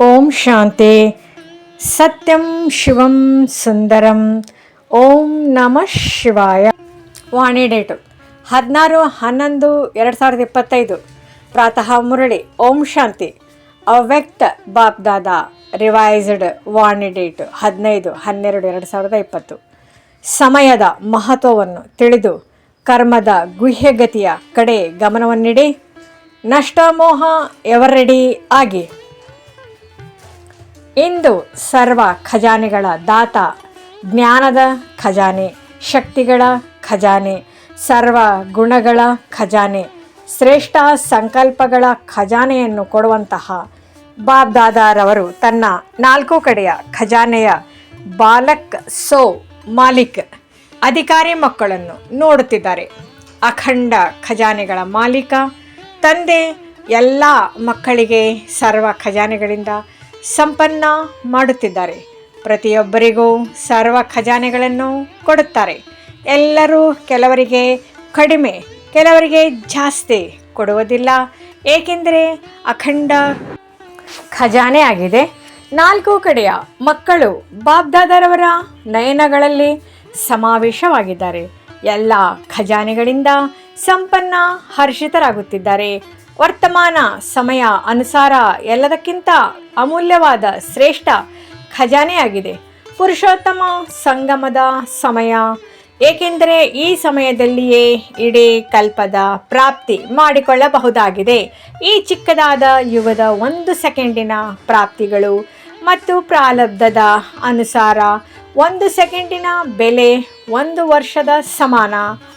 ಓಂ ಶಾಂತಿ. ಸತ್ಯಂ ಶಿವಂ ಸುಂದರಂ. ಓಂ ನಮಃ ಶಿವಾಯ. ವಾಣಿ ಡೇಟು. ಹದಿನಾರು, ಹನ್ನೊಂದು, ಎರಡು ಸಾವಿರದ ಇಪ್ಪತ್ತೈದು. ಪ್ರಾತಃ ಮುರಳಿ. ಓಂ ಶಾಂತಿ. ಅವ್ಯಕ್ತ ಬಾಬ್ದಾದ ದಾದಾ ರಿವೈಸ್ಡ್ ವಾಣಿ ಡೇಟ್. ಹದಿನೈದು, ಹನ್ನೆರಡು, ಎರಡು ಸಾವಿರದ ಇಪ್ಪತ್ತು. ಸಮಯದ ಮಹತ್ವವನ್ನು ತಿಳಿದು ಕರ್ಮದ ಗುಹ್ಯಗತಿಯ ಕಡೆ ಗಮನವನ್ನಿಡಿ. ನಷ್ಟಮೋಹ ಎವರೆಡಿ ಆಗಿ ಇಂದು ಸರ್ವ ಖಜಾನೆಗಳ ದಾತ, ಜ್ಞಾನದ ಖಜಾನೆ, ಶಕ್ತಿಗಳ ಖಜಾನೆ, ಸರ್ವ ಗುಣಗಳ ಖಜಾನೆ, ಶ್ರೇಷ್ಠ ಸಂಕಲ್ಪಗಳ ಖಜಾನೆಯನ್ನು ಕೊಡುವಂತಹ ಬಾಬ್ ದಾದಾರವರು ತನ್ನ ನಾಲ್ಕು ಕಡೆಯ ಖಜಾನೆಯ ಬಾಲಕ್ ಸೋ ಮಾಲಿಕ್ ಅಧಿಕಾರಿ ಮಕ್ಕಳನ್ನು ನೋಡುತ್ತಿದ್ದಾರೆ. ಅಖಂಡ ಖಜಾನೆಗಳ ಮಾಲೀಕ, ತಂದೆ, ಎಲ್ಲ ಮಕ್ಕಳಿಗೆ ಸರ್ವ ಖಜಾನೆಗಳಿಂದ ಸಂಪನ್ನ ಮಾಡುತ್ತಿದ್ದಾರೆ. ಪ್ರತಿಯೊಬ್ಬರಿಗೂ ಸರ್ವ ಖಜಾನೆಗಳನ್ನು ಕೊಡುತ್ತಾರೆ. ಎಲ್ಲರೂ ಕೆಲವರಿಗೆ ಕಡಿಮೆ, ಕೆಲವರಿಗೆ ಜಾಸ್ತಿ ಕೊಡುವುದಿಲ್ಲ. ಏಕೆಂದರೆ ಅಖಂಡ ಖಜಾನೆ ಆಗಿದೆ. ನಾಲ್ಕು ಕಡೆಯ ಮಕ್ಕಳು ಬಾಬ್ದಾದರವರ ನಯನಗಳಲ್ಲಿ ಸಮಾವೇಶವಾಗಿದ್ದಾರೆ. ಎಲ್ಲ ಖಜಾನೆಗಳಿಂದ ಸಂಪನ್ನ ಹರ್ಷಿತರಾಗುತ್ತಿದ್ದಾರೆ. ವರ್ತಮಾನ, ಸಮಯ, ಅನುಸಾರ ಎಲ್ಲದಕ್ಕಿಂತ ಅಮೂಲ್ಯವಾದ ಶ್ರೇಷ್ಠ ಖಜಾನೆಯಾಗಿದೆ ಪುರುಷೋತ್ತಮ, ಸಂಗಮದ ಸಮಯ. ಏಕೆಂದರೆ ಈ ಸಮಯದಲ್ಲಿಯೇ ಇಡೀ ಕಲ್ಪದ ಪ್ರಾಪ್ತಿ ಮಾಡಿಕೊಳ್ಳಬಹುದಾಗಿದೆ. ಈ ಚಿಕ್ಕದಾದ ಯುಗದ ಒಂದು ಸೆಕೆಂಡಿನ ಪ್ರಾಪ್ತಿಗಳು ಮತ್ತು ಪ್ರಾಲಬ್ಧದ ಅನುಸಾರ ಒಂದು ಸೆಕೆಂಡಿನ ಬೆಲೆ ಒಂದು ವರ್ಷದ ಸಮಾನ.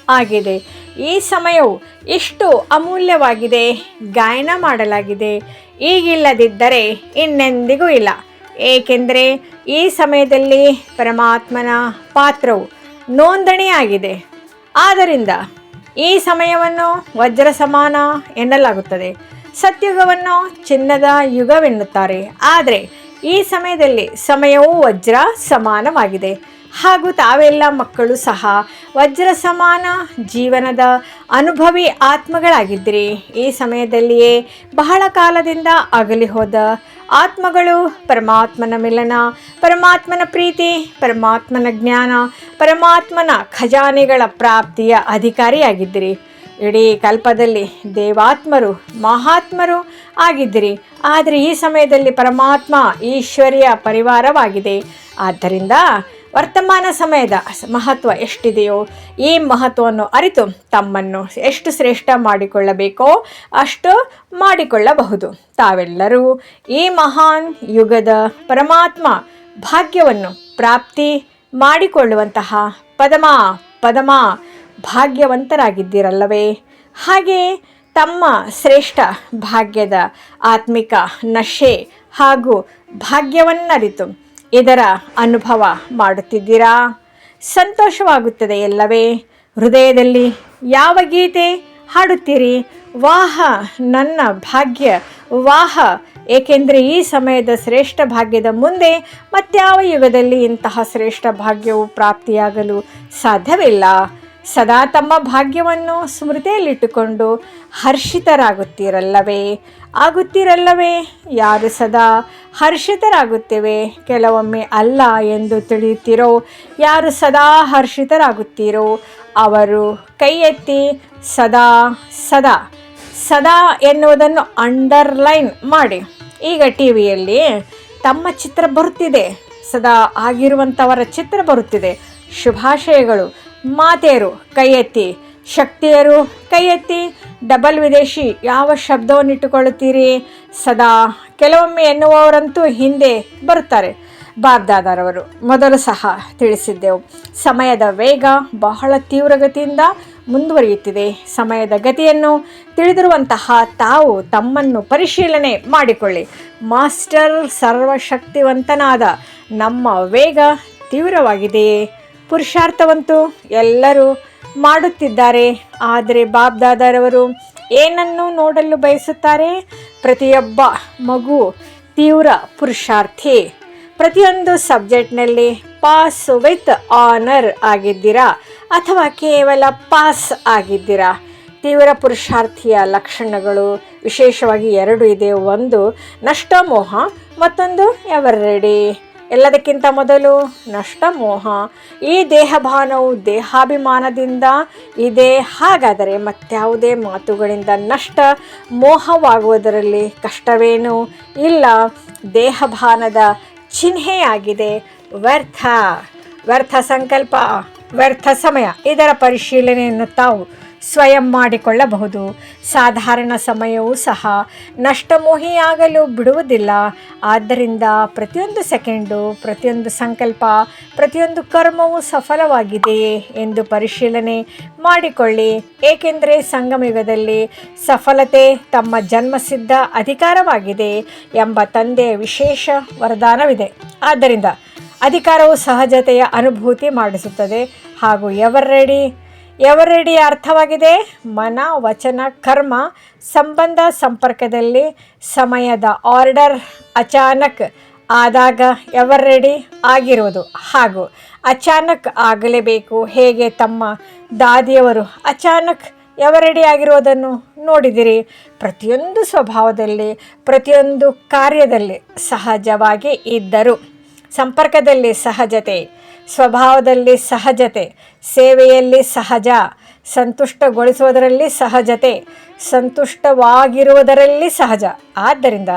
ಆಗಿದೆ. ಈ ಸಮಯವು ಇಷ್ಟು ಅಮೂಲ್ಯವಾಗಿದೆ. ಗಾಯನ ಮಾಡಲಾಗಿದೆ. ಈಗಿಲ್ಲದಿದ್ದರೆ ಇನ್ನೆಂದಿಗೂ ಇಲ್ಲ. ಏಕೆಂದರೆ ಈ ಸಮಯದಲ್ಲಿ ಪರಮಾತ್ಮನ ಪಾತ್ರವು ನೋಂದಣಿಯಾಗಿದೆ. ಆದ್ದರಿಂದ ಈ ಸಮಯವನ್ನು ವಜ್ರ ಸಮಾನ ಎನ್ನಲಾಗುತ್ತದೆ. ಸತ್ಯುಗವನ್ನು ಚಿನ್ನದ ಯುಗವೆನ್ನುತ್ತಾರೆ. ಆದರೆ ಈ ಸಮಯದಲ್ಲಿ ಸಮಯವು ವಜ್ರ ಸಮಾನವಾಗಿದೆ ಹಾಗೂ ತಾವೆಲ್ಲ ಮಕ್ಕಳು ಸಹ ವಜ್ರ ಸಮಾನ ಜೀವನದ ಅನುಭವಿ ಆತ್ಮಗಳಾಗಿದ್ದಿರಿ. ಈ ಸಮಯದಲ್ಲಿಯೇ ಬಹಳ ಕಾಲದಿಂದ ಅಗಲಿ ಹೋದ ಆತ್ಮಗಳು ಪರಮಾತ್ಮನ ಮಿಲನ, ಪರಮಾತ್ಮನ ಪ್ರೀತಿ, ಪರಮಾತ್ಮನ ಜ್ಞಾನ, ಪರಮಾತ್ಮನ ಖಜಾನೆಗಳ ಪ್ರಾಪ್ತಿಯ ಅಧಿಕಾರಿಯಾಗಿದ್ದಿರಿ. ಇಡೀ ಕಲ್ಪದಲ್ಲಿ ದೇವಾತ್ಮರು, ಮಹಾತ್ಮರು ಆಗಿದ್ದಿರಿ. ಆದರೆ ಈ ಸಮಯದಲ್ಲಿ ಪರಮಾತ್ಮ ಈಶ್ವರ್ಯ ಪರಿವಾರವಾಗಿದೆ. ಆದ್ದರಿಂದ ವರ್ತಮಾನ ಸಮಯದ ಮಹತ್ವ ಎಷ್ಟಿದೆಯೋ, ಈ ಮಹತ್ವವನ್ನು ಅರಿತು ತಮ್ಮನ್ನು ಎಷ್ಟು ಶ್ರೇಷ್ಠ ಮಾಡಿಕೊಳ್ಳಬೇಕೋ ಅಷ್ಟು ಮಾಡಿಕೊಳ್ಳಬಹುದು. ತಾವೆಲ್ಲರೂ ಈ ಮಹಾನ್ ಯುಗದ ಪರಮಾತ್ಮ ಭಾಗ್ಯವನ್ನು ಪ್ರಾಪ್ತಿ ಮಾಡಿಕೊಳ್ಳುವಂತಹ ಪದಮ ಪದಮ ಭಾಗ್ಯವಂತರಾಗಿದ್ದೀರಲ್ಲವೇ? ಹಾಗೆ ತಮ್ಮ ಶ್ರೇಷ್ಠ ಭಾಗ್ಯದ ಆತ್ಮಿಕ ನಶೆ ಹಾಗೂ ಭಾಗ್ಯವನ್ನರಿತು ಇದರ ಅನುಭವ ಮಾಡುತ್ತಿದ್ದೀರಾ? ಸಂತೋಷವಾಗುತ್ತದೆ ಎಲ್ಲವೇ? ಹೃದಯದಲ್ಲಿ ಯಾವ ಗೀತೆ ಹಾಡುತ್ತೀರಿ? ವಾಹ, ನನ್ನ ಭಾಗ್ಯ, ವಾಹ. ಏಕೆಂದರೆ ಈ ಸಮಯದ ಶ್ರೇಷ್ಠ ಭಾಗ್ಯದ ಮುಂದೆ ಮತ್ಯಾವ ಯುಗದಲ್ಲಿ ಇಂತಹ ಶ್ರೇಷ್ಠ ಭಾಗ್ಯವು ಪ್ರಾಪ್ತಿಯಾಗಲು ಸಾಧ್ಯವಿಲ್ಲ. ಸದಾ ತಮ್ಮ ಭಾಗ್ಯವನ್ನು ಸ್ಮೃತಿಯಲ್ಲಿಟ್ಟುಕೊಂಡು ಹರ್ಷಿತರಾಗುತ್ತೀರಲ್ಲವೇ? ಆಗುತ್ತೀರಲ್ಲವೇ? ಯಾರು ಸದಾ ಹರ್ಷಿತರಾಗುತ್ತೇವೆ? ಕೆಲವೊಮ್ಮೆ ಅಲ್ಲ ಎಂದು ತಿಳಿಯುತ್ತೀರೋ? ಯಾರು ಸದಾ ಹರ್ಷಿತರಾಗುತ್ತೀರೋ? ಅವರು ಕೈ ಎತ್ತಿ ಸದಾ ಸದಾ ಸದಾ ಎನ್ನುವುದನ್ನು ಅಂಡರ್ಲೈನ್ ಮಾಡಿ. ಈಗ ಟಿ ವಿಯಲ್ಲಿ ತಮ್ಮ ಚಿತ್ರ ಬರುತ್ತಿದೆ. ಸದಾ ಆಗಿರುವಂಥವರ ಚಿತ್ರ ಬರುತ್ತಿದೆ. ಶುಭಾಶಯಗಳು. ಮಾತೆಯರು ಕೈ ಎತ್ತಿ ಶಕ್ತಿಯರು ಕೈ ಎತ್ತಿ ಡಬಲ್ ವಿದೇಶಿ, ಯಾವ ಶಬ್ದವನ್ನು ಇಟ್ಟುಕೊಳ್ಳುತ್ತೀರಿ? ಸದಾ ಕೆಲವೊಮ್ಮೆ ಎನ್ನುವವರಂತೂ ಹಿಂದೆ ಬರುತ್ತಾರೆ. ಬಾಬ್ದಾದಾರವರು, ಮೊದಲು ಸಹ ತಿಳಿಸಿದ್ದೆವು. ಸಮಯದ ವೇಗ ಬಹಳ ತೀವ್ರಗತಿಯಿಂದ ಮುಂದುವರಿಯುತ್ತಿದೆ. ಸಮಯದ ಗತಿಯನ್ನು ತಿಳಿದಿರುವಂತಹ ತಾವು ತಮ್ಮನ್ನು ಪರಿಶೀಲನೆ ಮಾಡಿಕೊಳ್ಳಿ. ಮಾಸ್ಟರ್ ಸರ್ವಶಕ್ತಿವಂತನಾದ ನಮ್ಮ ವೇಗ ತೀವ್ರವಾಗಿದೆಯೇ ಪುರುಷಾರ್ಥವಂತೂ ಎಲ್ಲರೂ ಮಾಡುತ್ತಿದ್ದಾರೆ. ಆದರೆ ಬಾಬ್ದಾದರವರು ಏನನ್ನು ನೋಡಲು ಬಯಸುತ್ತಾರೆ? ಪ್ರತಿಯೊಬ್ಬ ಮಗು ತೀವ್ರ ಪುರುಷಾರ್ಥಿ. ಪ್ರತಿಯೊಂದು ಸಬ್ಜೆಕ್ಟ್ನಲ್ಲಿ ಪಾಸ್ ವಿತ್ ಆನರ್ ಆಗಿದ್ದೀರಾ? ಅಥವಾ ಕೇವಲ ಪಾಸ್ ಆಗಿದ್ದೀರಾ? ತೀವ್ರ ಪುರುಷಾರ್ಥಿಯ ಲಕ್ಷಣಗಳು ವಿಶೇಷವಾಗಿ ಎರಡು ಇದೆ. ಒಂದು ನಷ್ಟಮೋಹ, ಮತ್ತೊಂದು ಎವರ್ ರೆಡಿ ಎಲ್ಲದಕ್ಕಿಂತ ಮೊದಲು ನಷ್ಟ ಮೋಹ. ಈ ದೇಹಭಾನವು ದೇಹಾಭಿಮಾನದಿಂದ ಇದೆ. ಹಾಗಾದರೆ ಮತ್ಯಾವುದೇ ಮಾತುಗಳಿಂದ ನಷ್ಟ ಮೋಹವಾಗುವುದರಲ್ಲಿ ಕಷ್ಟವೇನು? ಇಲ್ಲ, ದೇಹಭಾನದ ಚಿಹ್ನೆಯಾಗಿದೆ. ವ್ಯರ್ಥ. ವ್ಯರ್ಥ ಸಂಕಲ್ಪ. ವ್ಯರ್ಥ ಸಮಯ. ಇದರ ಪರಿಶೀಲನೆಯನ್ನು ತಾವು ಸ್ವಯಂ ಮಾಡಿಕೊಳ್ಳಬಹುದು. ಸಾಧಾರಣ ಸಮಯವೂ ಸಹ ನಷ್ಟಮೋಹಿಯಾಗಲು ಬಿಡುವುದಿಲ್ಲ. ಆದ್ದರಿಂದ ಪ್ರತಿಯೊಂದು ಸೆಕೆಂಡು, ಪ್ರತಿಯೊಂದು ಸಂಕಲ್ಪ, ಪ್ರತಿಯೊಂದು ಕರ್ಮವೂ ಸಫಲವಾಗಿದೆಯೇ ಎಂದು ಪರಿಶೀಲನೆ ಮಾಡಿಕೊಳ್ಳಿ. ಏಕೆಂದರೆ ಸಂಗಮಯುಗದಲ್ಲಿ ಸಫಲತೆ ತಮ್ಮ ಜನ್ಮಸಿದ್ಧ ಅಧಿಕಾರವಾಗಿದೆ ಎಂಬ ತಂದೆಯ ವಿಶೇಷ ವರದಾನವಿದೆ. ಆದ್ದರಿಂದ ಅಧಿಕಾರವು ಸಹಜತೆಯ ಅನುಭೂತಿ ಮಾಡಿಸುತ್ತದೆ. ಹಾಗೂ ಎವರ್ ರೆಡಿ ಎವರೆಡಿ ಅರ್ಥವಾಗಿದೆ? ಮನ, ವಚನ, ಕರ್ಮ, ಸಂಬಂಧ, ಸಂಪರ್ಕದಲ್ಲಿ ಸಮಯದ ಆರ್ಡರ್ ಅಚಾನಕ್ ಆದಾಗ ಎವರ್ ರೆಡಿ ಆಗಿರುವುದು ಹಾಗೂ ಅಚಾನಕ್ ಆಗಲೇಬೇಕು, ಹೇಗೆ ತಮ್ಮ ದಾದಿಯವರು ಅಚಾನಕ್ ಎವರೆಡಿ ಆಗಿರೋದನ್ನು ನೋಡಿದಿರಿ? ಪ್ರತಿಯೊಂದು ಸ್ವಭಾವದಲ್ಲಿ, ಪ್ರತಿಯೊಂದು ಕಾರ್ಯದಲ್ಲಿ ಸಹಜವಾಗಿ ಇದ್ದರು. ಸಂಪರ್ಕದಲ್ಲಿ ಸಹಜತೆ ಸ್ವಭಾವದಲ್ಲಿ ಸಹಜತೆ, ಸೇವೆಯಲ್ಲಿ ಸಹಜ, ಸಂತುಷ್ಟಗೊಳಿಸುವುದರಲ್ಲಿ ಸಹಜತೆ, ಸಂತುಷ್ಟವಾಗಿರುವುದರಲ್ಲಿ ಸಹಜ. ಆದ್ದರಿಂದ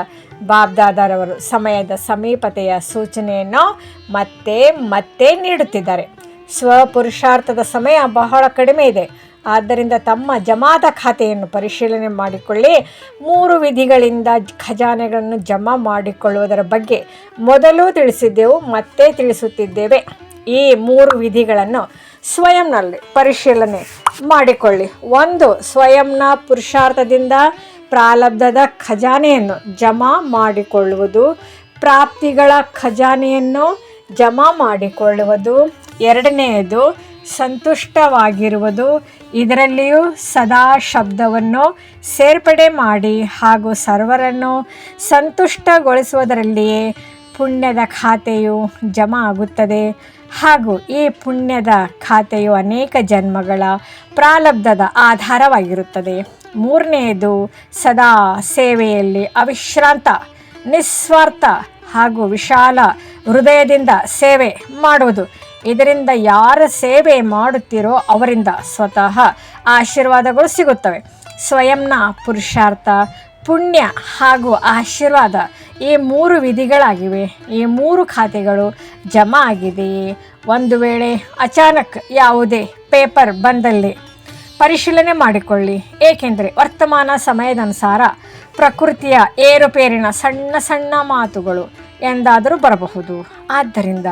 ಬಾಬ್ದಾದಾರವರು ಸಮಯದ ಸಮೀಪತೆಯ ಸೂಚನೆಯನ್ನು ಮತ್ತೆ ಮತ್ತೆ ನೀಡುತ್ತಿದ್ದಾರೆ. ಸ್ವಪುರುಷಾರ್ಥದ ಸಮಯ ಬಹಳ ಕಡಿಮೆ ಇದೆ. ಆದ್ದರಿಂದ ತಮ್ಮ ಜಮಾದ ಖಾತೆಯನ್ನು ಪರಿಶೀಲನೆ ಮಾಡಿಕೊಳ್ಳಿ. ಮೂರು ವಿಧಿಗಳಿಂದ ಖಜಾನೆಗಳನ್ನು ಜಮಾ ಮಾಡಿಕೊಳ್ಳುವುದರ ಬಗ್ಗೆ ಮೊದಲು ತಿಳಿಸಿದ್ದೆವು, ಮತ್ತೆ ತಿಳಿಸುತ್ತಿದ್ದೇವೆ. ಈ ಮೂರು ವಿಧಿಗಳನ್ನು ಸ್ವಯಂನಲ್ಲಿ ಪರಿಶೀಲನೆ ಮಾಡಿಕೊಳ್ಳಿ. ಒಂದು, ಸ್ವಯಂನ ಪುರುಷಾರ್ಥದಿಂದ ಪ್ರಾಲಬ್ಧದ ಖಜಾನೆಯನ್ನು ಜಮಾ ಮಾಡಿಕೊಳ್ಳುವುದು, ಪ್ರಾಪ್ತಿಗಳ ಖಜಾನೆಯನ್ನು ಜಮಾ ಮಾಡಿಕೊಳ್ಳುವುದು. ಎರಡನೆಯದು ಸಂತುಷ್ಟವಾಗಿರುವುದು. ಇದರಲ್ಲಿಯೂ ಸದಾ ಶಬ್ದವನ್ನು ಸೇರ್ಪಡೆ ಮಾಡಿ ಹಾಗೂ ಸರ್ವರನ್ನು ಸಂತುಷ್ಟಗೊಳಿಸುವುದರಲ್ಲಿಯೇ ಪುಣ್ಯದ ಖಾತೆಯು ಜಮಾ ಆಗುತ್ತದೆ. ಹಾಗೂ ಈ ಪುಣ್ಯದ ಖಾತೆಯು ಅನೇಕ ಜನ್ಮಗಳ ಪ್ರಾಲಬ್ಧದ ಆಧಾರವಾಗಿರುತ್ತದೆ. ಮೂರನೆಯದು ಸದಾ ಸೇವೆಯಲ್ಲಿ ಅವಿಶ್ರಾಂತ, ನಿಸ್ವಾರ್ಥ ಹಾಗೂ ವಿಶಾಲ ಹೃದಯದಿಂದ ಸೇವೆ ಮಾಡುವುದು. ಇದರಿಂದ ಯಾರ ಸೇವೆ ಮಾಡುತ್ತೀರೋ ಅವರಿಂದ ಸ್ವತಃ ಆಶೀರ್ವಾದಗಳು ಸಿಗುತ್ತವೆ. ಸ್ವಯಂನ ಪುರುಷಾರ್ಥ, ಪುಣ್ಯ ಹಾಗೂ ಆಶೀರ್ವಾದ ಈ ಮೂರು ವಿಧಿಗಳಾಗಿವೆ. ಈ ಮೂರು ಖಾತೆಗಳು ಜಮಾ ಆಗಿದೆಯೇ? ಒಂದು ವೇಳೆ ಅಚಾನಕ್ ಯಾವುದೇ ಪೇಪರ್ ಬಂದಲ್ಲಿ ಪರಿಶೀಲನೆ ಮಾಡಿಕೊಳ್ಳಿ. ಏಕೆಂದರೆ ವರ್ತಮಾನ ಸಮಯದನುಸಾರ ಪ್ರಕೃತಿಯ ಏರುಪೇರಿನ ಸಣ್ಣ ಸಣ್ಣ ಮಾತುಗಳು ಎಂದಾದರೂ ಬರಬಹುದು. ಆದ್ದರಿಂದ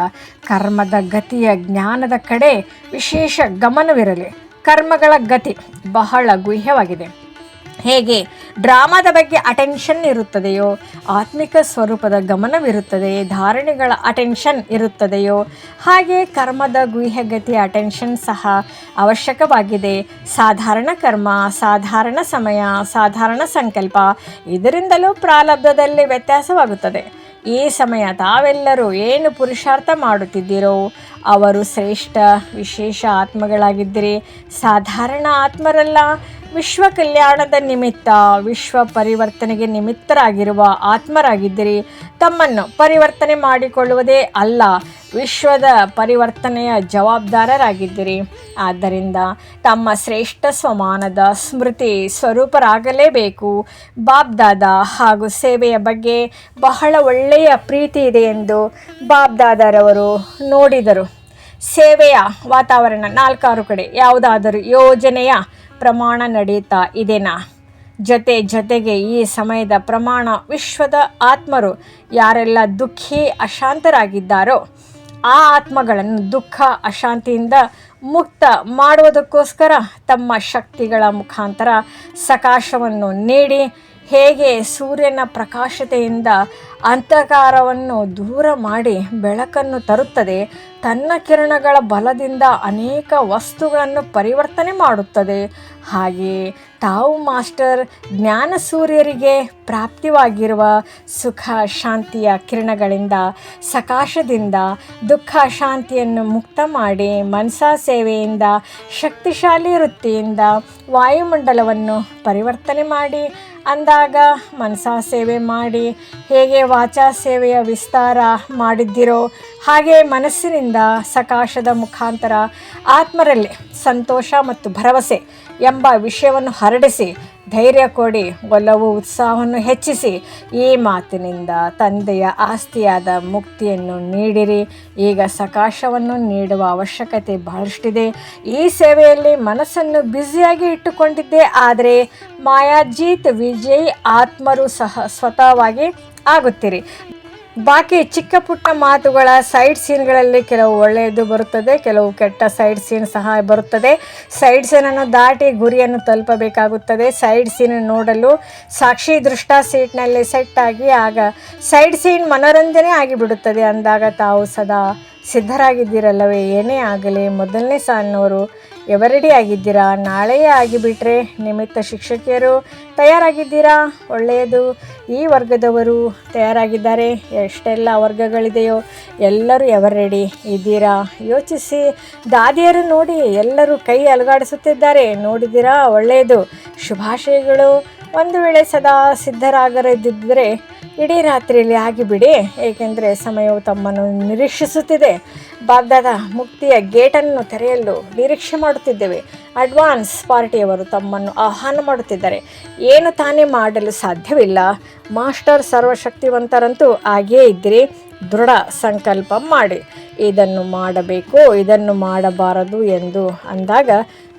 ಕರ್ಮದ ಗತಿಯ ಜ್ಞಾನದ ಕಡೆ ವಿಶೇಷ ಗಮನವಿರಲಿ. ಕರ್ಮಗಳ ಗತಿ ಬಹಳ ಗುಹ್ಯವಾಗಿದೆ. ಹೇಗೆ ಡ್ರಾಮಾದ ಬಗ್ಗೆ ಅಟೆನ್ಷನ್ ಇರುತ್ತದೆಯೋ, ಆತ್ಮಿಕ ಸ್ವರೂಪದ ಗಮನವಿರುತ್ತದೆ, ಧಾರಣೆಗಳ ಅಟೆನ್ಷನ್ ಇರುತ್ತದೆಯೋ, ಹಾಗೆ ಕರ್ಮದ ಗುಹ್ಯಗತಿಯ ಅಟೆನ್ಷನ್ ಸಹ ಅವಶ್ಯಕವಾಗಿದೆ. ಸಾಧಾರಣ ಕರ್ಮ, ಸಾಧಾರಣ ಸಮಯ, ಸಾಧಾರಣ ಸಂಕಲ್ಪ, ಇದರಿಂದಲೂ ಪ್ರಾರಬ್ಧದಲ್ಲಿ ವ್ಯತ್ಯಾಸವಾಗುತ್ತದೆ. ಈ ಸಮಯ ತಾವೆಲ್ಲರೂ ಏನು ಪುರುಷಾರ್ಥ ಮಾಡುತ್ತಿದ್ದೀರೋ ಅವರು ಶ್ರೇಷ್ಠ, ವಿಶೇಷ ಆತ್ಮಗಳಾಗಿದ್ದರೆ ಸಾಧಾರಣ ಆತ್ಮರಲ್ಲ. ವಿಶ್ವ ಕಲ್ಯಾಣದ ನಿಮಿತ್ತ, ವಿಶ್ವ ಪರಿವರ್ತನೆಗೆ ನಿಮಿತ್ತರಾಗಿರುವ ಆತ್ಮರಾಗಿದ್ದರೆ ತಮ್ಮನ್ನು ಪರಿವರ್ತನೆ ಮಾಡಿಕೊಳ್ಳುವುದೇ ಅಲ್ಲ, ವಿಶ್ವದ ಪರಿವರ್ತನೆಯ ಜವಾಬ್ದಾರರಾಗಿದ್ದೀರಿ. ಆದ್ದರಿಂದ ತಮ್ಮ ಶ್ರೇಷ್ಠ ಸ್ವಮಾನದ ಸ್ಮೃತಿ ಸ್ವರೂಪರಾಗಲೇಬೇಕು. ಬಾಬ್ದಾದ ಹಾಗೂ ಸೇವೆಯ ಬಗ್ಗೆ ಬಹಳ ಒಳ್ಳೆಯ ಪ್ರೀತಿ ಇದೆ ಎಂದು ಬಾಬ್ದಾದರವರು ನೋಡಿದರು. ಸೇವೆಯ ವಾತಾವರಣ ನಾಲ್ಕಾರು ಕಡೆ ಯಾವುದಾದರೂ ಯೋಜನೆಯ ಪ್ರಮಾಣ ನಡೆಯುತ್ತಾ ಇದೆನಾ? ಜೊತೆ ಜೊತೆಗೆ ಈ ಸಮಯದ ಪ್ರಮಾಣ ವಿಶ್ವದ ಆತ್ಮರು ಯಾರೆಲ್ಲ ದುಃಖಿ, ಅಶಾಂತರಾಗಿದ್ದಾರೋ, ಆ ಆತ್ಮಗಳನ್ನು ದುಃಖ, ಅಶಾಂತಿಯಿಂದ ಮುಕ್ತ ಮಾಡುವುದಕ್ಕೋಸ್ಕರ ತಮ್ಮ ಶಕ್ತಿಗಳ ಮುಖಾಂತರ ಸಕಾಶವನ್ನು ನೀಡಿ ಹೇಗೆ ಸೂರ್ಯನ ಪ್ರಕಾಶತೆಯಿಂದ ಅಂಧಕಾರವನ್ನು ದೂರ ಮಾಡಿ ಬೆಳಕನ್ನು ತರುತ್ತದೆ. ತನ್ನ ಕಿರಣಗಳ ಬಲದಿಂದ ಅನೇಕ ವಸ್ತುಗಳನ್ನು ಪರಿವರ್ತನೆ ಮಾಡುತ್ತದೆ. ಹಾಗೆಯೇ ತಾವು ಮಾಸ್ಟರ್ ಜ್ಞಾನ ಸೂರ್ಯರಿಗೆ ಪ್ರಾಪ್ತಿವಾಗಿರುವ ಸುಖ ಶಾಂತಿಯ ಕಿರಣಗಳಿಂದ, ಸಕಾಶದಿಂದ, ದುಃಖ ಶಾಂತಿಯನ್ನು ಮುಕ್ತ ಮಾಡಿ ಮನಸಾ ಸೇವೆಯಿಂದ, ಶಕ್ತಿಶಾಲಿ ವೃತ್ತಿಯಿಂದ ವಾಯುಮಂಡಲವನ್ನು ಪರಿವರ್ತನೆ ಮಾಡಿ, ಅಂದಾಗ ಮನಸಾ ಸೇವೆ ಮಾಡಿ, ಹೇಗೆ ವಾಚಾ ಸೇವೆಯ ವಿಸ್ತಾರ ಮಾಡಿದ್ದಿರೋ ಹಾಗೆ ಮನಸ್ಸಿನಿಂದ ಸಕಾಶದ ಮುಖಾಂತರ ಆತ್ಮರಲ್ಲಿ ಸಂತೋಷ ಮತ್ತು ಭರವಸೆ ಎಂಬ ವಿಷಯವನ್ನು ಹರಡಿಸಿ ಧೈರ್ಯ ಕೊಡಿ, ಒಲವು, ಉತ್ಸಾಹವನ್ನು ಹೆಚ್ಚಿಸಿ, ಈ ಮಾತಿನಿಂದ ತಂದೆಯ ಆಸ್ತಿಯಾದ ಮುಕ್ತಿಯನ್ನು ನೀಡಿರಿ. ಈಗ ಸಕಾಶವನ್ನು ನೀಡುವ ಅವಶ್ಯಕತೆ ಬಹಳಷ್ಟಿದೆ. ಈ ಸೇವೆಯಲ್ಲಿ ಮನಸ್ಸನ್ನು ಬ್ಯುಸಿಯಾಗಿ ಇಟ್ಟುಕೊಂಡಿದ್ದೆ, ಆದರೆ ಮಾಯಾಜೀತ್ ವಿಜಯ್ ಆತ್ಮರು ಸಹ ಸ್ವತಃವಾಗಿ ಆಗುತ್ತೀರಿ. ಬಾಕಿ ಚಿಕ್ಕ ಪುಟ್ಟ ಮಾತುಗಳ ಸೈಡ್ ಸೀನ್ಗಳಲ್ಲಿ ಕೆಲವು ಒಳ್ಳೆಯದು ಬರುತ್ತದೆ, ಕೆಲವು ಕೆಟ್ಟ ಸೈಡ್ ಸೀನ್ ಸಹ ಬರುತ್ತದೆ. ಸೈಡ್ ಸೀನನ್ನು ದಾಟಿ ಗುರಿಯನ್ನು ತಲುಪಬೇಕಾಗುತ್ತದೆ. ಸೈಡ್ ಸೀನ್ ನೋಡಲು ಸಾಕ್ಷಿ ದೃಷ್ಟ ಸೀಟ್ನಲ್ಲಿ ಸೆಟ್ ಆಗಿ ಆಗ ಸೈಡ್ ಸೀನ್ ಮನೋರಂಜನೆ ಆಗಿಬಿಡುತ್ತದೆ ಅಂದಾಗ ತಾವು ಸದಾ ಸಿದ್ಧರಾಗಿದ್ದೀರಲ್ಲವೇ? ಏನೇ ಆಗಲಿ, ಮೊದಲನೇ ಸಾಲಿನವರು ಎವರೆಡಿ ಆಗಿದ್ದೀರಾ? ನಾಳೆಯೇ ಆಗಿಬಿಟ್ರೆ ನಿಮಿತ್ತ ಶಿಕ್ಷಕಿಯರು ತಯಾರಾಗಿದ್ದೀರಾ? ಒಳ್ಳೆಯದು. ಈ ವರ್ಗದವರು ತಯಾರಾಗಿದ್ದಾರೆ. ಎಷ್ಟೆಲ್ಲ ವರ್ಗಗಳಿದೆಯೋ, ಎಲ್ಲರೂ ಎವರೆಡಿ ರೆಡಿ ಇದ್ದೀರಾ? ಯೋಚಿಸಿ. ದಾದಿಯರು ನೋಡಿ ಎಲ್ಲರೂ ಕೈ ಅಲುಗಾಡಿಸುತ್ತಿದ್ದಾರೆ. ನೋಡಿದ್ದೀರಾ? ಒಳ್ಳೆಯದು. ಶುಭಾಶಯಗಳು. ಒಂದು ವೇಳೆ ಸದಾ ಸಿದ್ಧರಾಗದಿದ್ದರೆ ಇಡೀ ರಾತ್ರಿಯಲ್ಲಿ ಆಗಿಬಿಡಿ, ಏಕೆಂದರೆ ಸಮಯವು ತಮ್ಮನ್ನು ನಿರೀಕ್ಷಿಸುತ್ತಿದೆ. ಬಾಗ್ದಾದ ಮುಕ್ತಿಯ ಗೇಟನ್ನು ತೆರೆಯಲು ನಿರೀಕ್ಷೆ ಮಾಡುತ್ತಿದ್ದೇವೆ. ಅಡ್ವಾನ್ಸ್ ಪಾರ್ಟಿಯವರು ತಮ್ಮನ್ನು ಆಹ್ವಾನ ಮಾಡುತ್ತಿದ್ದಾರೆ. ಏನು ತಾನೇ ಮಾಡಲು ಸಾಧ್ಯವಿಲ್ಲ. ಮಾಸ್ಟರ್ ಸರ್ವಶಕ್ತಿವಂತರಂತೂ ಹಾಗೇ ಇದ್ದರೆ. ದೃಢ ಸಂಕಲ್ಪ ಮಾಡಿ. ಇದನ್ನು ಮಾಡಬೇಕು, ಇದನ್ನು ಮಾಡಬಾರದು ಎಂದು ಅಂದಾಗ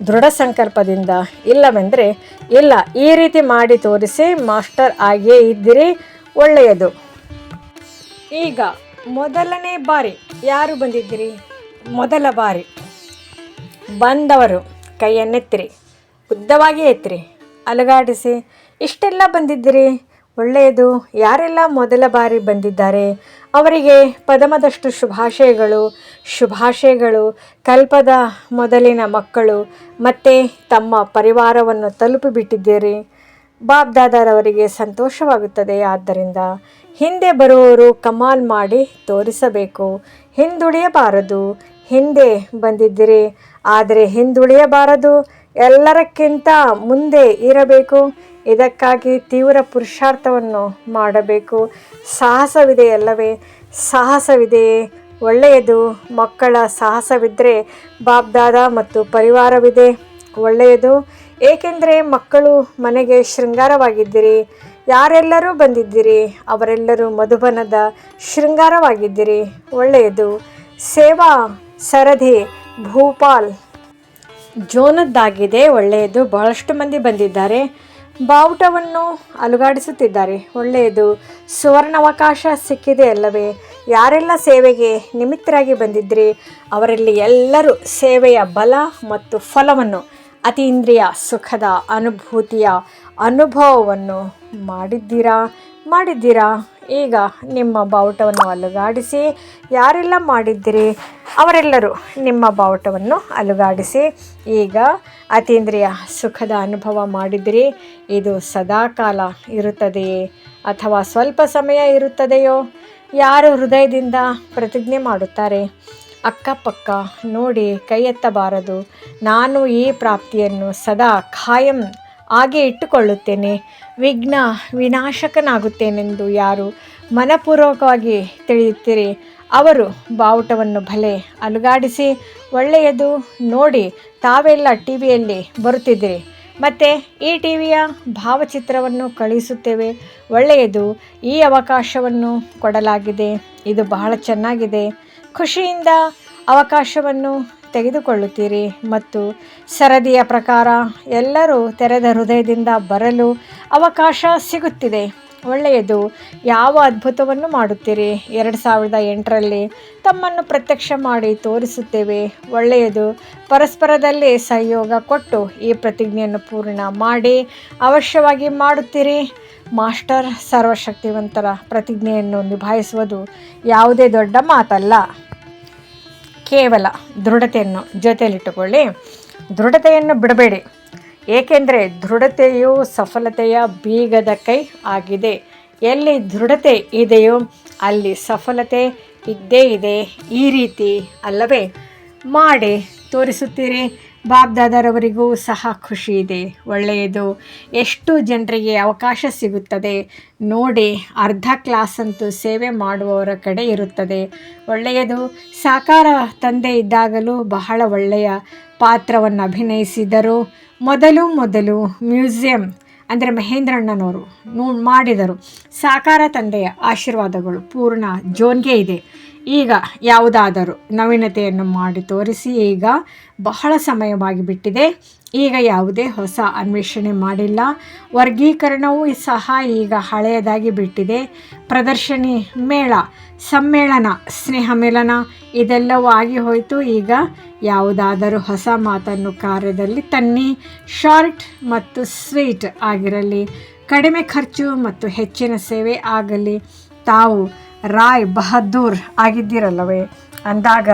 ದೃಢ ಸಂಕಲ್ಪದಿಂದ ಇಲ್ಲವೆಂದರೆ, ಇಲ್ಲ, ಈ ರೀತಿ ಮಾಡಿ ತೋರಿಸಿ ಮಾಸ್ಟರ್ ಆಗೇ ಇದ್ದಿರಿ. ಒಳ್ಳೆಯದು. ಈಗ ಮೊದಲನೇ ಬಾರಿ ಯಾರು ಬಂದಿದ್ದೀರಿ? ಮೊದಲ ಬಾರಿ. ಬಂದವರು, ಕೈಯನ್ನೆತ್ತಿರಿ, ಉದ್ದವಾಗಿ ಎತ್ತಿರಿ, ಅಲುಗಾಡಿಸಿ, ಇಷ್ಟೆಲ್ಲ ಬಂದಿದ್ದೀರಿ? ಒಳ್ಳೆಯದು, ಯಾರೆಲ್ಲ ಮೊದಲ ಬಾರಿ ಬಂದಿದ್ದಾರೆ? ಅವರಿಗೆ ಪದಮದಷ್ಟು ಶುಭಾಶಯಗಳು. ಶುಭಾಶಯಗಳು ಕಲ್ಪದ ಮೊದಲಿನ ಮಕ್ಕಳು, ಮತ್ತು ತಮ್ಮ ಪರಿವಾರವನ್ನು ತಲುಪಿಬಿಟ್ಟಿದ್ದೀರಿ. ಬಾಬ್ ದಾದಾರವರಿಗೆ ಸಂತೋಷವಾಗುತ್ತದೆ. ಆದ್ದರಿಂದ ಹಿಂದೆ ಬರುವವರು ಕಮಾಲ್ ಮಾಡಿ ತೋರಿಸಬೇಕು. ಹಿಂದುಳಿಯಬಾರದು. ಹಿಂದೆ ಬಂದಿದ್ದೀರಿ. ಆದರೆ ಹಿಂದುಳಿಯಬಾರದು. ಎಲ್ಲರಕ್ಕಿಂತ ಮುಂದೆ ಇರಬೇಕು. ಇದಕ್ಕಾಗಿ ತೀವ್ರ ಪುರುಷಾರ್ಥವನ್ನು ಮಾಡಬೇಕು. ಸಾಹಸವಿದೆಯಲ್ಲವೇ ಸಾಹಸವಿದೆಯೇ ಒಳ್ಳೆಯದು. ಮಕ್ಕಳ ಸಾಹಸವಿದ್ದರೆ ಬಾಬ್ದಾದ ಮತ್ತು ಪರಿವಾರವಿದೆ. ಒಳ್ಳೆಯದು. ಏಕೆಂದರೆ ಮಕ್ಕಳು ಮನೆಗೆ ಶೃಂಗಾರವಾಗಿದ್ದಿರಿ, ಯಾರೆಲ್ಲರೂ ಬಂದಿದ್ದೀರಿ, ಅವರೆಲ್ಲರೂ ಮಧುಬನದ ಶೃಂಗಾರವಾಗಿದ್ದಿರಿ. ಒಳ್ಳೆಯದು. ಸೇವಾ ಸರದಿ ಭೂಪಾಲ್. ಜೋನದ್ದಾಗಿದೆ, ಒಳ್ಳೆಯದು. ಬಹಳಷ್ಟು ಮಂದಿ ಬಂದಿದ್ದಾರೆ. ಬಾವುಟವನ್ನು ಅಲುಗಾಡಿಸುತ್ತಿದ್ದಾರೆ. ಒಳ್ಳೆಯದು. ಸುವರ್ಣಾವಕಾಶ ಸಿಕ್ಕಿದೆ ಅಲ್ಲವೇ. ಯಾರೆಲ್ಲ ಸೇವೆಗೆ ನಿಮಿತ್ತರಾಗಿ ಬಂದಿದ್ರಿ, ಅವರಲ್ಲಿ ಎಲ್ಲರೂ ಸೇವೆಯ ಬಲ ಮತ್ತು ಫಲವನ್ನು ಅತೀಂದ್ರಿಯ ಸುಖದ ಅನುಭೂತಿಯ ಅನುಭವವನ್ನು ಮಾಡಿದ್ದೀರಾ? ಮಾಡಿದ್ದೀರಾ? ಈಗ ನಿಮ್ಮ ಬಾವುಟವನ್ನು ಅಲುಗಾಡಿಸಿ, ಯಾರೆಲ್ಲ ಮಾಡಿದ್ದೀರಿ ಅವರೆಲ್ಲರೂ ನಿಮ್ಮ ಬಾವುಟವನ್ನು ಅಲುಗಾಡಿಸಿ, ಈಗ ಅತೀಂದ್ರಿಯ ಸುಖದ ಅನುಭವ ಮಾಡಿದಿರಿ ಇದು ಸದಾಕಾಲ ಇರುತ್ತದೆಯೇ ಅಥವಾ ಸ್ವಲ್ಪ ಸಮಯ ಇರುತ್ತದೆಯೋ? ಯಾರು ಹೃದಯದಿಂದ ಪ್ರತಿಜ್ಞೆ ಮಾಡುತ್ತಾರೆ? ಅಕ್ಕಪಕ್ಕ ನೋಡಿ ಕೈ ಎತ್ತಬಾರದು. ನಾನು ಈ ಪ್ರಾಪ್ತಿಯನ್ನು ಸದಾ ಖಾಯಂ ಹಾಗೆ ಇಟ್ಟುಕೊಳ್ಳುತ್ತೇನೆ. ವಿಘ್ನ ವಿನಾಶಕನಾಗುತ್ತೇನೆಂದು ಯಾರು ಮನಪೂರ್ವಕವಾಗಿ ತಿಳಿಯುತ್ತೀರಿ? ಅವರು ಬಾವುಟವನ್ನು ಭಲೆ ಅಲುಗಾಡಿಸಿ, ಒಳ್ಳೆಯದು ನೋಡಿ ತಾವೆಲ್ಲ ಟಿ ವಿಯಲ್ಲಿ ಬರುತ್ತಿದ್ದೀರಿ. ಮತ್ತು ಈ ಟಿ ವಿಯ ಭಾವಚಿತ್ರವನ್ನು ಕಳುಹಿಸುತ್ತೇವೆ. ಒಳ್ಳೆಯದು ಈ ಅವಕಾಶವನ್ನು ಕೊಡಲಾಗಿದೆ. ಇದು ಬಹಳ ಚೆನ್ನಾಗಿದೆ. ಖುಷಿಯಿಂದ ಅವಕಾಶವನ್ನು ತೆಗೆದುಕೊಳ್ಳುತ್ತೀರಿ ಮತ್ತು ಸರದಿಯ ಪ್ರಕಾರ ಎಲ್ಲರೂ ತೆರೆದ ಹೃದಯದಿಂದ ಬರಲು ಅವಕಾಶ ಸಿಗುತ್ತಿದೆ. ಒಳ್ಳೆಯದು, ಯಾವ ಅದ್ಭುತವನ್ನು ಮಾಡುತ್ತೀರಿ? ಎರಡು ಸಾವಿರದ ಎಂಟರಲ್ಲಿ ತಮ್ಮನ್ನು ಪ್ರತ್ಯಕ್ಷ ಮಾಡಿ ತೋರಿಸುತ್ತೇವೆ. ಒಳ್ಳೆಯದು, ಪರಸ್ಪರದಲ್ಲಿ ಸಹಯೋಗ ಕೊಟ್ಟು ಈ ಪ್ರತಿಜ್ಞೆಯನ್ನು ಪೂರ್ಣ ಮಾಡಿ ಅವಶ್ಯವಾಗಿ ಮಾಡುತ್ತೀರಿ. ಮಾಸ್ಟರ್ ಸರ್ವಶಕ್ತಿವಂತರ ಪ್ರತಿಜ್ಞೆಯನ್ನು ನಿಭಾಯಿಸುವುದು ಯಾವುದೇ ದೊಡ್ಡ ಮಾತಲ್ಲ. ಕೇವಲ ದೃಢತೆಯನ್ನು ಜೊತೆಯಲ್ಲಿಟ್ಟುಕೊಳ್ಳಿ. ದೃಢತೆಯನ್ನು ಬಿಡಬೇಡಿ. ಏಕೆಂದರೆ ದೃಢತೆಯು ಸಫಲತೆಯ ಬೀಗದ ಕೈ ಆಗಿದೆ. ಎಲ್ಲಿ ದೃಢತೆ ಇದೆಯೋ ಅಲ್ಲಿ ಸಫಲತೆ ಇದ್ದೇ ಇದೆ. ಈ ರೀತಿ ಅಲ್ಲವೇ? ಮಾಡಿ ತೋರಿಸುತ್ತೀರಿ. ಬಾಬ್ದಾದರವರಿಗೂ ಸಹ ಖುಷಿ ಇದೆ. ಒಳ್ಳೆಯದು. ಎಷ್ಟು ಜನರಿಗೆ ಅವಕಾಶ ಸಿಗುತ್ತದೆ. ನೋಡಿ, ಅರ್ಧ ಕ್ಲಾಸ್ ಅಂತೂ ಸೇವೆ ಮಾಡುವವರ ಕಡೆ ಇರುತ್ತದೆ. ಒಳ್ಳೆಯದು. ಸಾಕಾರ ತಂದೆ ಇದ್ದಾಗಲೂ ಬಹಳ ಒಳ್ಳೆಯ ಪಾತ್ರವನ್ನು ಅಭಿನಯಿಸಿದರು. ಮೊದಲು ಮೊದಲು ಮ್ಯೂಸಿಯಂ, ಅಂದರೆ ಮಹೇಂದ್ರಣ್ಣನವರು ನೋ ಮಾಡಿದರು. ಸಾಕಾರ ತಂದೆಯ ಆಶೀರ್ವಾದಗಳು ಪೂರ್ಣ ಜೋನ್ಗೆ ಇದೆ. ಈಗ ಯಾವುದಾದರೂ ನವೀನತೆಯನ್ನು ಮಾಡಿ ತೋರಿಸಿ, ಈಗ ಬಹಳ ಸಮಯವಾಗಿ ಬಿಟ್ಟಿದೆ. ಈಗ ಯಾವುದೇ ಹೊಸ ಅನ್ವೇಷಣೆ ಮಾಡಿಲ್ಲ. ವರ್ಗೀಕರಣವೂ ಸಹ ಈಗ ಹಳೆಯದಾಗಿ ಬಿಟ್ಟಿದೆ. ಪ್ರದರ್ಶನಿ ಮೇಳ, ಸಮ್ಮೇಳನ, ಸ್ನೇಹ ಮಿಲನ ಇದೆಲ್ಲವೂ ಆಗಿ ಹೋಯಿತು. ಈಗ ಯಾವುದಾದರೂ ಹೊಸ ಮಾತನ್ನು ಕಾರ್ಯದಲ್ಲಿ ತನ್ನಿ. ಶಾರ್ಟ್ ಮತ್ತು ಸ್ವೀಟ್ ಆಗಿರಲಿ, ಕಡಿಮೆ ಖರ್ಚು ಮತ್ತು ಹೆಚ್ಚಿನ ಸೇವೆ ಆಗಲಿ, ತಾವು ರಾಯ್ ಬಹದ್ದೂರ್ ಆಗಿದ್ದೀರಲ್ಲವೇ? ಅಂದಾಗ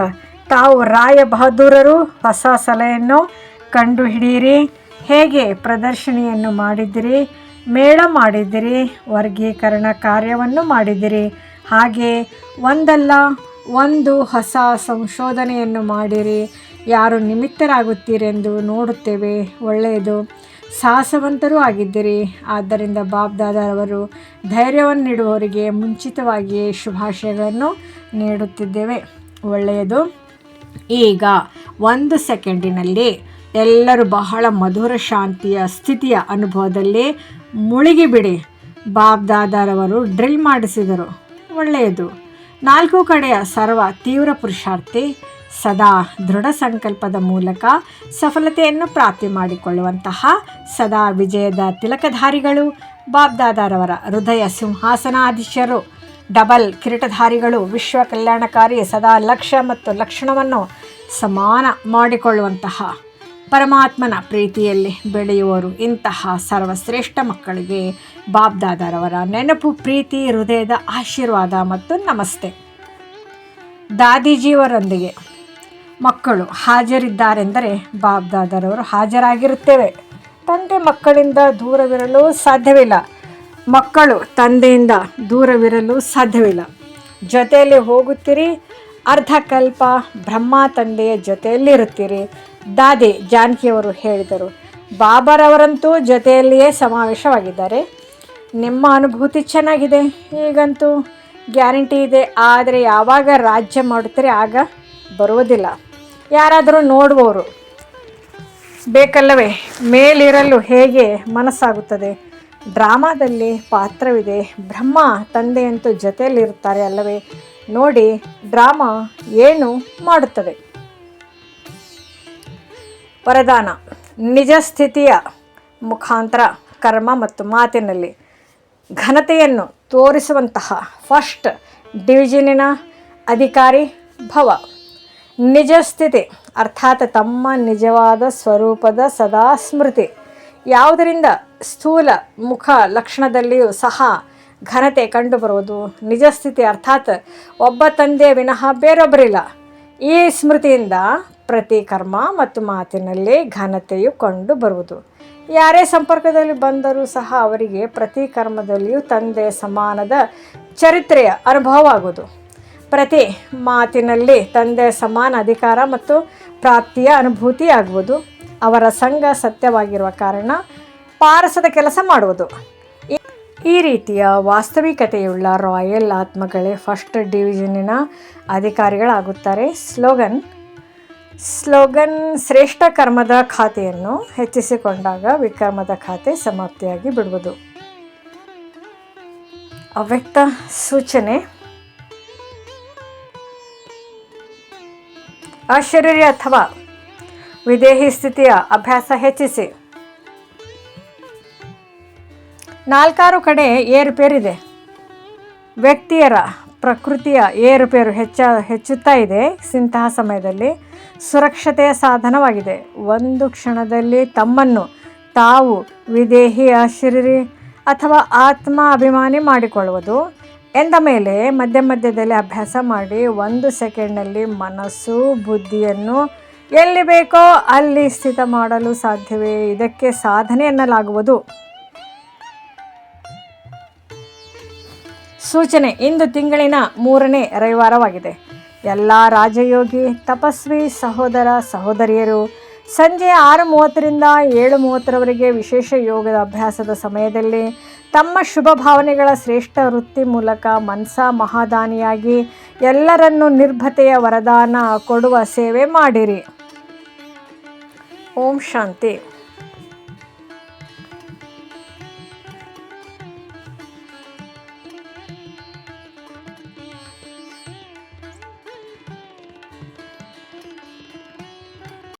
ತಾವು ರಾಯ ಬಹದ್ದೂರರು, ಹೊಸ ಸಲಹೆಯನ್ನು ಕಂಡುಹಿಡಿಯಿರಿ. ಹೇಗೆ ಪ್ರದರ್ಶನಿಯನ್ನು ಮಾಡಿದಿರಿ ಮೇಳ ಮಾಡಿದಿರಿ ವರ್ಗೀಕರಣ ಕಾರ್ಯವನ್ನು ಮಾಡಿದಿರಿ ಹಾಗೆ ಒಂದಲ್ಲ, ಒಂದು ಹೊಸ ಸಂಶೋಧನೆಯನ್ನು ಮಾಡಿರಿ. ಯಾರು ನಿಮಿತ್ತರಾಗುತ್ತೀರೆಂದು ನೋಡುತ್ತೇವೆ. ಒಳ್ಳೆಯದು. ಸಾಹಸವಂತರೂ ಆಗಿದ್ದೀರಿ. ಆದ್ದರಿಂದ ಬಾಬ್ದಾದರವರು ಧೈರ್ಯವನ್ನು ನೀಡುವವರಿಗೆ ಮುಂಚಿತವಾಗಿಯೇ ಶುಭಾಶಯಗಳನ್ನು ನೀಡುತ್ತಿದ್ದೇವೆ. ಒಳ್ಳೆಯದು. ಈಗ ಒಂದು ಸೆಕೆಂಡಿನಲ್ಲಿ ಎಲ್ಲರೂ ಬಹಳ ಮಧುರ ಶಾಂತಿಯ ಸ್ಥಿತಿಯ ಅನುಭವದಲ್ಲಿ ಮುಳುಗಿಬಿಡಿ. Bob ದಾದಾರವರು drill ಮಾಡಿಸಿದರು. ಒಳ್ಳೆಯದು. ನಾಲ್ಕು ಕಡೆಯ ಸರ್ವ ತೀವ್ರ ಪುರುಷಾರ್ಥಿ ಸದಾ ದೃಢ ಸಂಕಲ್ಪದ ಮೂಲಕ ಸಫಲತೆಯನ್ನು ಪ್ರಾಪ್ತಿ ಮಾಡಿಕೊಳ್ಳುವಂತಹ ಸದಾ ವಿಜಯದ ತಿಲಕಧಾರಿಗಳು, ಬಾಬ್ದಾದಾರವರ ಹೃದಯ ಸಿಂಹಾಸನಾಧೀಶರು, ಡಬಲ್ ಕಿರೀಟಧಾರಿಗಳು, ವಿಶ್ವ ಕಲ್ಯಾಣಕಾರಿ ಸದಾ ಲಕ್ಷ್ಯ ಮತ್ತು ಲಕ್ಷಣವನ್ನು ಸಮಾನ ಮಾಡಿಕೊಳ್ಳುವಂತಹ ಪರಮಾತ್ಮನ ಪ್ರೀತಿಯಲ್ಲಿ ಬೆಳೆಯುವರು ಇಂತಹ ಸರ್ವಶ್ರೇಷ್ಠ ಮಕ್ಕಳಿಗೆ ಬಾಬ್ದಾದಾರವರ ನೆನಪು, ಪ್ರೀತಿ, ಹೃದಯದ ಆಶೀರ್ವಾದ ಮತ್ತು ನಮಸ್ತೆ. ದಾದಿಜಿಯವರೊಂದಿಗೆ ಮಕ್ಕಳು ಹಾಜರಿದ್ದಾರೆಂದರೆ ಬಾಬ್ದಾದರವರು ಹಾಜರಾಗಿರುತ್ತೇವೆ. ತಂದೆ ಮಕ್ಕಳಿಂದ ದೂರವಿರಲು ಸಾಧ್ಯವಿಲ್ಲ. ಮಕ್ಕಳು ತಂದೆಯಿಂದ ದೂರವಿರಲು ಸಾಧ್ಯವಿಲ್ಲ. ಜೊತೆಯಲ್ಲಿ ಹೋಗುತ್ತೀರಿ, ಅರ್ಧಕಲ್ಪ ಬ್ರಹ್ಮ ತಂದೆಯ ಜೊತೆಯಲ್ಲಿರುತ್ತೀರಿ, ದಾದೆ ಜಾನಕಿಯವರು ಹೇಳಿದರು. ಬಾಬರವರಂತೂ ಜೊತೆಯಲ್ಲಿಯೇ ಸಮಾವೇಶವಾಗಿದ್ದಾರೆ. ನಿಮ್ಮ ಅನುಭೂತಿ ಚೆನ್ನಾಗಿದೆ ಈಗಂತೂ ಗ್ಯಾರಂಟಿ ಇದೆ, ಆದರೆ ಯಾವಾಗ ರಾಜ್ಯ ಮಾಡುತ್ತಾರೆ ಆಗ? ಬರುವುದಿಲ್ಲ. ಯಾರಾದರೂ ನೋಡುವವರು ಬೇಕಲ್ಲವೇ? ಮೇಲಿರಲು ಹೇಗೆ ಮನಸ್ಸಾಗುತ್ತದೆ? ಡ್ರಾಮಾದಲ್ಲಿ ಪಾತ್ರವಿದೆ. ಬ್ರಹ್ಮ ತಂದೆಯಂತೂ ಜೊತೆಯಲ್ಲಿರುತ್ತಾರೆ ಅಲ್ಲವೇ? ನೋಡಿ, ಡ್ರಾಮಾ ಏನು ಮಾಡುತ್ತದೆ? ವರದಾನ. ನಿಜ ಸ್ಥಿತಿಯ ಮುಖಾಂತರ ಕರ್ಮ ಮತ್ತು ಮಾತಿನಲ್ಲಿ ಘನತೆಯನ್ನು ತೋರಿಸುವಂತಹ ಫಸ್ಟ್ ಡಿವಿಷನಿನ ಅಧಿಕಾರಿ ಭವ. ನಿಜ ಸ್ಥಿತಿ ಅರ್ಥಾತ್ ತಮ್ಮ ನಿಜವಾದ ಸ್ವರೂಪದ ಸದಾ ಸ್ಮೃತಿ. ಯಾವುದರಿಂದ ಸ್ಥೂಲ ಮುಖ ಲಕ್ಷಣದಲ್ಲಿಯೂ ಸಹ ಘನತೆ ಕಂಡುಬರುವುದು ನಿಜ ಸ್ಥಿತಿ ಅರ್ಥಾತ್ ಒಬ್ಬ ತಂದೆ ವಿನಃ ಬೇರೊಬ್ಬರಿಲ್ಲ. ಈ ಸ್ಮೃತಿಯಿಂದ ಪ್ರತಿ ಕರ್ಮ ಮತ್ತು ಮಾತಿನಲ್ಲಿ ಘನತೆಯು ಕಂಡು ಬರುವುದು ಯಾರೇ ಸಂಪರ್ಕದಲ್ಲಿ ಬಂದರೂ ಸಹ ಅವರಿಗೆ ಪ್ರತಿ ಕರ್ಮದಲ್ಲಿಯೂ ತಂದೆ ಸಮಾನದ ಚರಿತ್ರೆಯ ಅನುಭವ ಅನುಭವವಾಗುವುದು. ಪ್ರತಿ ಮಾತಿನಲ್ಲಿ ತಂದೆ ಸಮಾನ ಅಧಿಕಾರ ಮತ್ತು ಪ್ರಾಪ್ತಿಯ ಅನುಭೂತಿಯಾಗುವುದು. ಅವರ ಸಂಘ ಸತ್ಯವಾಗಿರುವ ಕಾರಣ ಪಾರಸದ ಕೆಲಸ ಮಾಡುವುದು. ಈ- ರೀತಿಯ ವಾಸ್ತವಿಕತೆಯುಳ್ಳ ರಾಯಲ್ ಆತ್ಮಗಳೇ ಫಸ್ಟ್ ಡಿವಿಷನಿನ ಅಧಿಕಾರಿಗಳಾಗುತ್ತಾರೆ. ಸ್ಲೋಗನ್ ಸ್ಲೋಗನ್ ಶ್ರೇಷ್ಠ ಕರ್ಮದ ಖಾತೆಯನ್ನು ಹೆಚ್ಚಿಸಿಕೊಂಡಾಗ ವಿಕರ್ಮದ ಖಾತೆ ಸಮಾಪ್ತಿಯಾಗಿ ಬಿಡುವುದು. ಅವ್ಯಕ್ತ ಸೂಚನೆ ಅಶರೀರಿ ಅಥವಾ ವಿದೇಹಿ ಸ್ಥಿತಿಯ ಅಭ್ಯಾಸ ಹೆಚ್ಚಿಸಿ. ನಾಲ್ಕಾರು ಕಡೆ ಏರುಪೇರಿದೆ. ವ್ಯಕ್ತಿಯರ ಪ್ರಕೃತಿಯ ಏರುಪೇರು ಹೆಚ್ಚ, ಹೆಚ್ಚುತ್ತಾ ಇದೆ. ಇಂತಹ ಸಮಯದಲ್ಲಿ ಸುರಕ್ಷತೆಯ ಸಾಧನವಾಗಿದೆ. ಒಂದು ಕ್ಷಣದಲ್ಲಿ ತಮ್ಮನ್ನು ತಾವು ವಿದೇಹಿ ಅಶರೀರಿ ಅಥವಾ ಆತ್ಮ ಅಭಿಮಾನಿ ಮಾಡಿಕೊಳ್ಳುವುದು ಎಂದ ಮೇಲೆ ಮಧ್ಯ ಮಧ್ಯದಲ್ಲಿ ಅಭ್ಯಾಸ ಮಾಡಿ ಒಂದು ಸೆಕೆಂಡ್ನಲ್ಲಿ ಮನಸ್ಸು, ಬುದ್ಧಿಯನ್ನು ಎಲ್ಲಿ ಬೇಕೋ ಅಲ್ಲಿ ಸ್ಥಿತ ಮಾಡಲು ಸಾಧ್ಯವೇ? ಇದಕ್ಕೆ ಸಾಧನೆ ಎನ್ನಲಾಗುವುದು. ಸೂಚನೆ, ಇಂದು ತಿಂಗಳಿನ ಮೂರನೇ ರವಿವಾರವಾಗಿದೆ. ಎಲ್ಲ ರಾಜಯೋಗಿ, ತಪಸ್ವಿ ಸಹೋದರ, ಸಹೋದರಿಯರು, ಸಂಜೆ ಆರು ಮೂವತ್ತರಿಂದ ಏಳು ಮೂವತ್ತರವರೆಗೆ ವಿಶೇಷ ಯೋಗದ ಅಭ್ಯಾಸದ ಸಮಯದಲ್ಲಿ ತಮ್ಮ ಶುಭ ಭಾವನೆಗಳ ಶ್ರೇಷ್ಠ ವೃತ್ತಿ ಮೂಲಕ ಮನ್ಸ ಮಹಾದಾನಿಯಾಗಿ ಎಲ್ಲರನ್ನೂ ನಿರ್ಭತೆಯ ವರದಾನ ಕೊಡುವ ಸೇವೆ ಮಾಡಿರಿ. ಓಂ ಶಾಂತಿ.